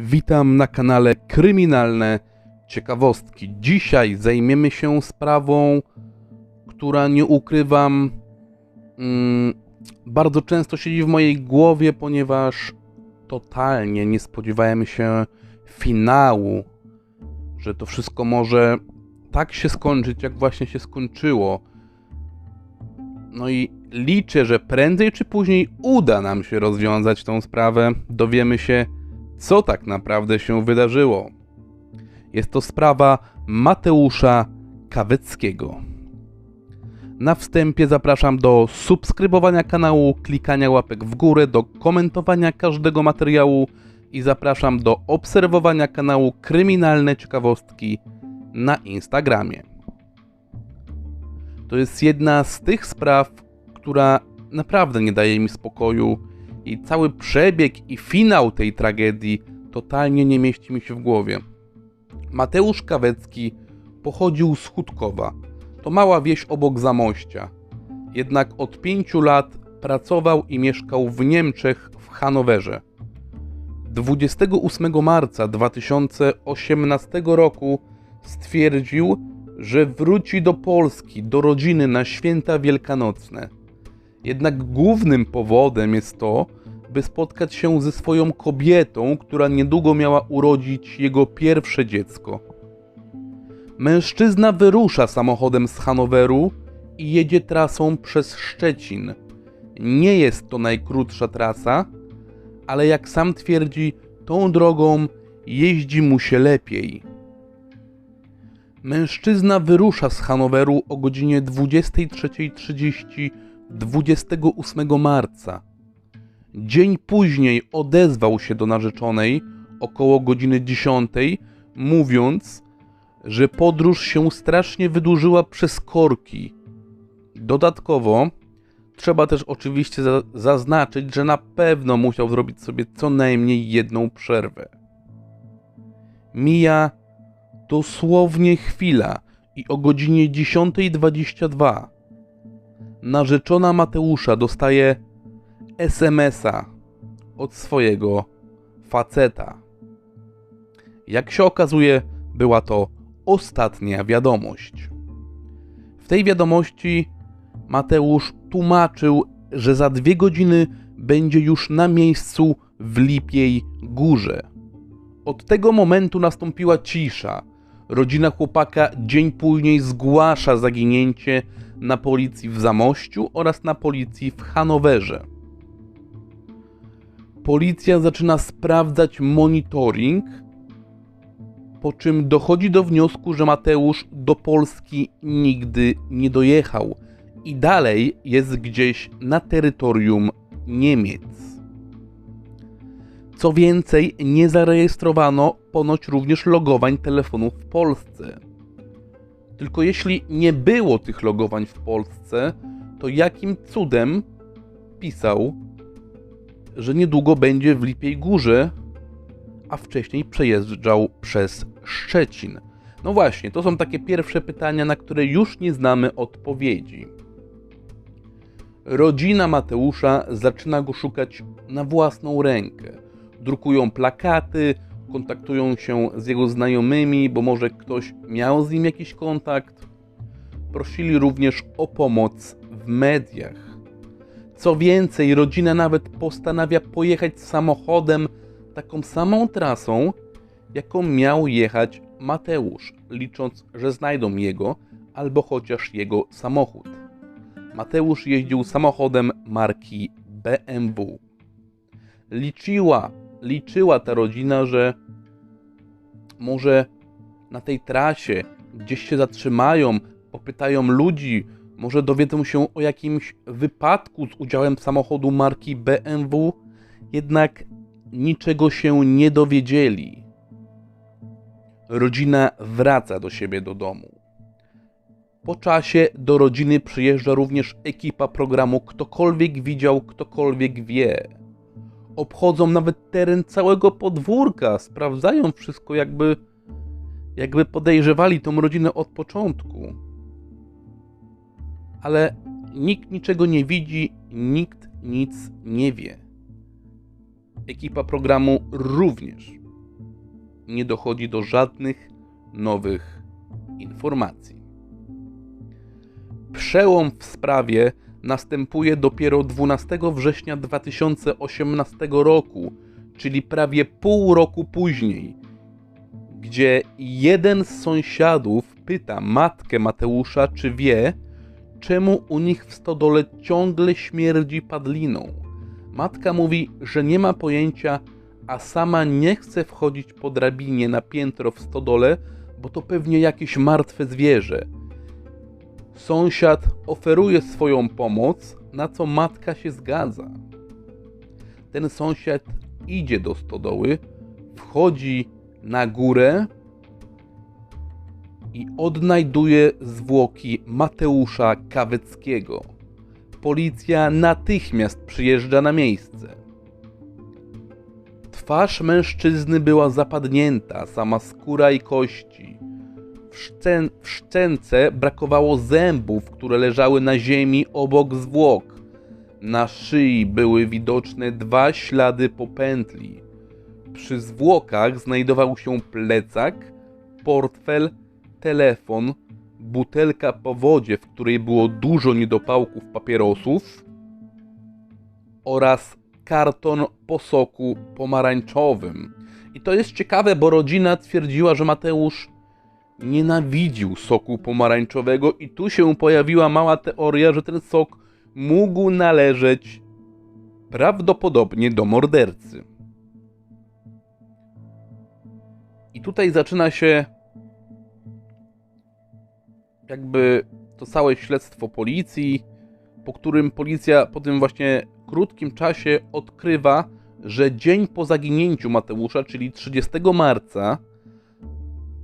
Witam na kanale Kryminalne Ciekawostki. Dzisiaj zajmiemy się sprawą, która nie ukrywam, mm, bardzo często siedzi w mojej głowie, ponieważ totalnie nie spodziewałem się finału, że to wszystko może tak się skończyć, jak właśnie się skończyło. No i liczę, że prędzej czy później uda nam się rozwiązać tą sprawę. Dowiemy się, co tak naprawdę się wydarzyło. Jest to sprawa Mateusza Kaweckiego. Na wstępie zapraszam do subskrybowania kanału, klikania łapek w górę, do komentowania każdego materiału i zapraszam do obserwowania kanału Kryminalne Ciekawostki na Instagramie. To jest jedna z tych spraw, która naprawdę nie daje mi spokoju i cały przebieg i finał tej tragedii totalnie nie mieści mi się w głowie. Mateusz Kawecki pochodził z Chudkowa. To mała wieś obok Zamościa. Jednak od pięciu lat pracował i mieszkał w Niemczech w Hanowerze. 28 marca 2018 roku stwierdził, że wróci do Polski, do rodziny na święta wielkanocne. Jednak głównym powodem jest to, by spotkać się ze swoją kobietą, która niedługo miała urodzić jego pierwsze dziecko. Mężczyzna wyrusza samochodem z Hanoweru i jedzie trasą przez Szczecin. Nie jest to najkrótsza trasa, ale jak sam twierdzi, tą drogą jeździ mu się lepiej. Mężczyzna wyrusza z Hanoweru o godzinie 23.30 28 marca. Dzień później odezwał się do narzeczonej około godziny 10, mówiąc, że podróż się strasznie wydłużyła przez korki. Dodatkowo trzeba też oczywiście za zaznaczyć, że na pewno musiał zrobić sobie co najmniej jedną przerwę. Mija dosłownie chwila i o godzinie 10.22 narzeczona Mateusza dostaje SMS-a od swojego faceta. Jak się okazuje, była to ostatnia wiadomość. W tej wiadomości Mateusz tłumaczył, że za dwie godziny będzie już na miejscu w Lipiej Górze. Od tego momentu nastąpiła cisza. Rodzina chłopaka dzień później zgłasza zaginięcie na policji w Zamościu oraz na policji w Hanowerze. Policja zaczyna sprawdzać monitoring, po czym dochodzi do wniosku, że Mateusz do Polski nigdy nie dojechał i dalej jest gdzieś na terytorium Niemiec. Co więcej, nie zarejestrowano ponoć również logowań telefonów w Polsce. Tylko jeśli nie było tych logowań w Polsce, to jakim cudem pisał, że niedługo będzie w Lipiej Górze, a wcześniej przejeżdżał przez Szczecin? No właśnie, to są takie pierwsze pytania, na które już nie znamy odpowiedzi. Rodzina Mateusza zaczyna go szukać na własną rękę. Drukują plakaty, kontaktują się z jego znajomymi, bo może ktoś miał z nim jakiś kontakt. Prosili również o pomoc w mediach. Co więcej, rodzina nawet postanawia pojechać samochodem taką samą trasą, jaką miał jechać Mateusz, licząc, że znajdą jego albo chociaż jego samochód. Mateusz jeździł samochodem marki BMW. Liczyła liczyła ta rodzina, że może na tej trasie gdzieś się zatrzymają, popytają ludzi, może dowiedzą się o jakimś wypadku z udziałem samochodu marki BMW, jednak niczego się nie dowiedzieli. Rodzina wraca do siebie do domu. Po czasie do rodziny przyjeżdża również ekipa programu Ktokolwiek widział, ktokolwiek wie obchodzą nawet teren całego podwórka, sprawdzają wszystko, jakby, jakby podejrzewali tą rodzinę od początku. Ale nikt niczego nie widzi, nikt nic nie wie. Ekipa programu również. nie dochodzi do żadnych nowych informacji. Przełom w sprawie następuje dopiero 12 września 2018 roku, czyli prawie pół roku później, gdzie jeden z sąsiadów pyta matkę Mateusza, czy wie, czemu u nich w stodole ciągle śmierdzi padliną. Matka mówi, że nie ma pojęcia, a sama nie chce wchodzić po drabinie na piętro w stodole, bo to pewnie jakieś martwe zwierzę. Sąsiad oferuje swoją pomoc, na co matka się zgadza. Ten sąsiad idzie do stodoły, wchodzi na górę i odnajduje zwłoki Mateusza Kaweckiego. Policja natychmiast przyjeżdża na miejsce. Twarz mężczyzny była zapadnięta, sama skóra i kości. W, szczę w szczęce brakowało zębów, które leżały na ziemi obok zwłok. Na szyi były widoczne dwa ślady po pętli. Przy zwłokach znajdował się plecak, portfel, telefon, butelka po wodzie, w której było dużo niedopałków papierosów oraz karton po soku pomarańczowym. I to jest ciekawe, bo rodzina twierdziła, że Mateusz nienawidził soku pomarańczowego i tu się pojawiła mała teoria, że ten sok mógł należeć prawdopodobnie do mordercy. I tutaj zaczyna się jakby to całe śledztwo policji, po którym policja po tym właśnie krótkim czasie odkrywa, że dzień po zaginięciu Mateusza, czyli 30 marca,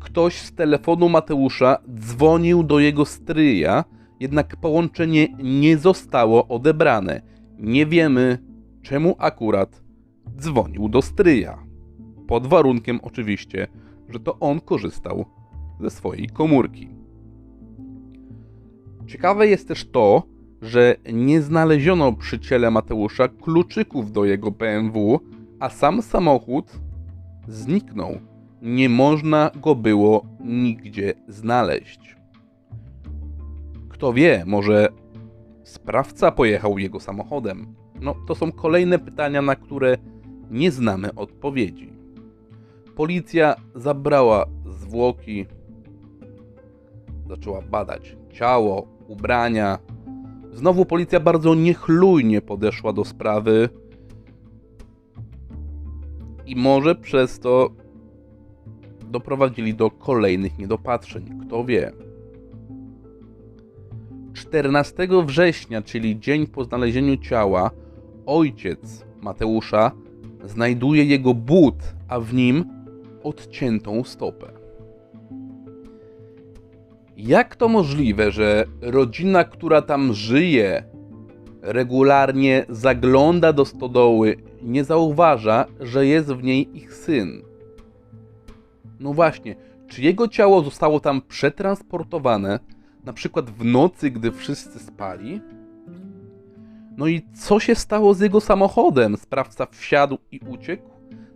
ktoś z telefonu Mateusza dzwonił do jego stryja, jednak połączenie nie zostało odebrane. Nie wiemy, czemu akurat dzwonił do stryja. Pod warunkiem oczywiście, że to on korzystał ze swojej komórki. Ciekawe jest też to, że nie znaleziono przy ciele Mateusza kluczyków do jego BMW, a sam samochód zniknął. Nie można go było nigdzie znaleźć. Kto wie, może sprawca pojechał jego samochodem? No, to są kolejne pytania, na które nie znamy odpowiedzi. Policja zabrała zwłoki, zaczęła badać ciało, ubrania. Znowu policja bardzo niechlujnie podeszła do sprawy i może przez to doprowadzili do kolejnych niedopatrzeń. Kto wie? 14 września, czyli dzień po znalezieniu ciała, ojciec Mateusza znajduje jego but, a w nim odciętą stopę. Jak to możliwe, że rodzina, która tam żyje, regularnie zagląda do stodoły, nie zauważa, że jest w niej ich syn? No właśnie, czy jego ciało zostało tam przetransportowane, na przykład w nocy, gdy wszyscy spali? No i co się stało z jego samochodem? Sprawca wsiadł i uciekł?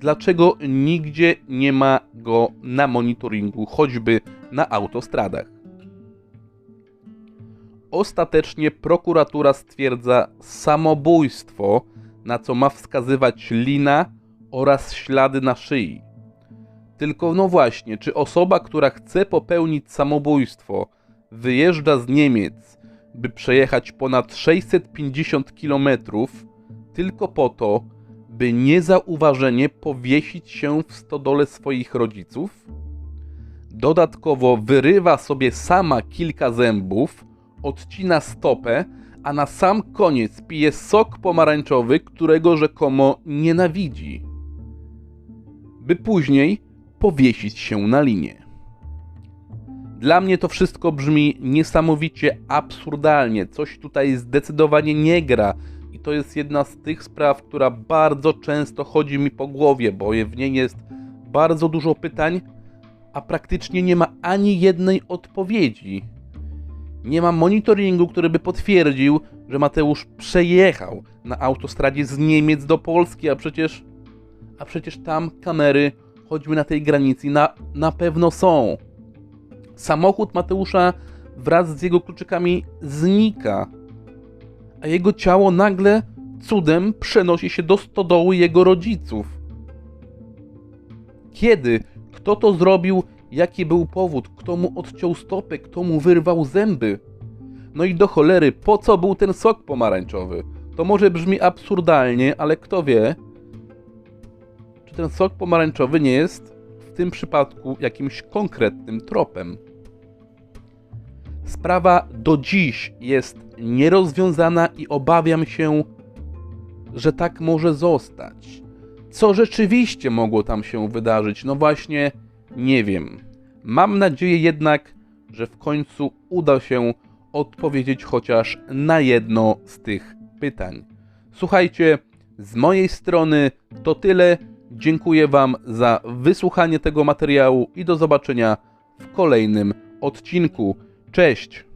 Dlaczego nigdzie nie ma go na monitoringu, choćby na autostradach? Ostatecznie prokuratura stwierdza samobójstwo, na co ma wskazywać lina oraz ślady na szyi. Tylko no właśnie, czy osoba, która chce popełnić samobójstwo, wyjeżdża z Niemiec, by przejechać ponad 650 km tylko po to, by niezauważenie powiesić się w stodole swoich rodziców? Dodatkowo wyrywa sobie sama kilka zębów, odcina stopę, a na sam koniec pije sok pomarańczowy, którego rzekomo nienawidzi, by później powiesić się na linie. Dla mnie to wszystko brzmi niesamowicie absurdalnie. Coś tutaj zdecydowanie nie gra. I to jest jedna z tych spraw, która bardzo często chodzi mi po głowie, bo w niej jest bardzo dużo pytań, a praktycznie nie ma ani jednej odpowiedzi. Nie ma monitoringu, który by potwierdził, że Mateusz przejechał na autostradzie z Niemiec do Polski, a przecież, a przecież tam kamery choćby na tej granicy, na, na pewno są. Samochód Mateusza wraz z jego kluczykami znika, a jego ciało nagle cudem przenosi się do stodoły jego rodziców. Kiedy? Kto to zrobił? Jaki był powód? Kto mu odciął stopę? Kto mu wyrwał zęby? No i do cholery, po co był ten sok pomarańczowy? To może brzmi absurdalnie, ale kto wie, czy ten sok pomarańczowy nie jest w tym przypadku jakimś konkretnym tropem. Sprawa do dziś jest nierozwiązana i obawiam się, że tak może zostać. Co rzeczywiście mogło tam się wydarzyć? No właśnie, nie wiem. Mam nadzieję jednak, że w końcu uda się odpowiedzieć chociaż na jedno z tych pytań. Słuchajcie, z mojej strony to tyle. Dziękuję Wam za wysłuchanie tego materiału i do zobaczenia w kolejnym odcinku. Cześć!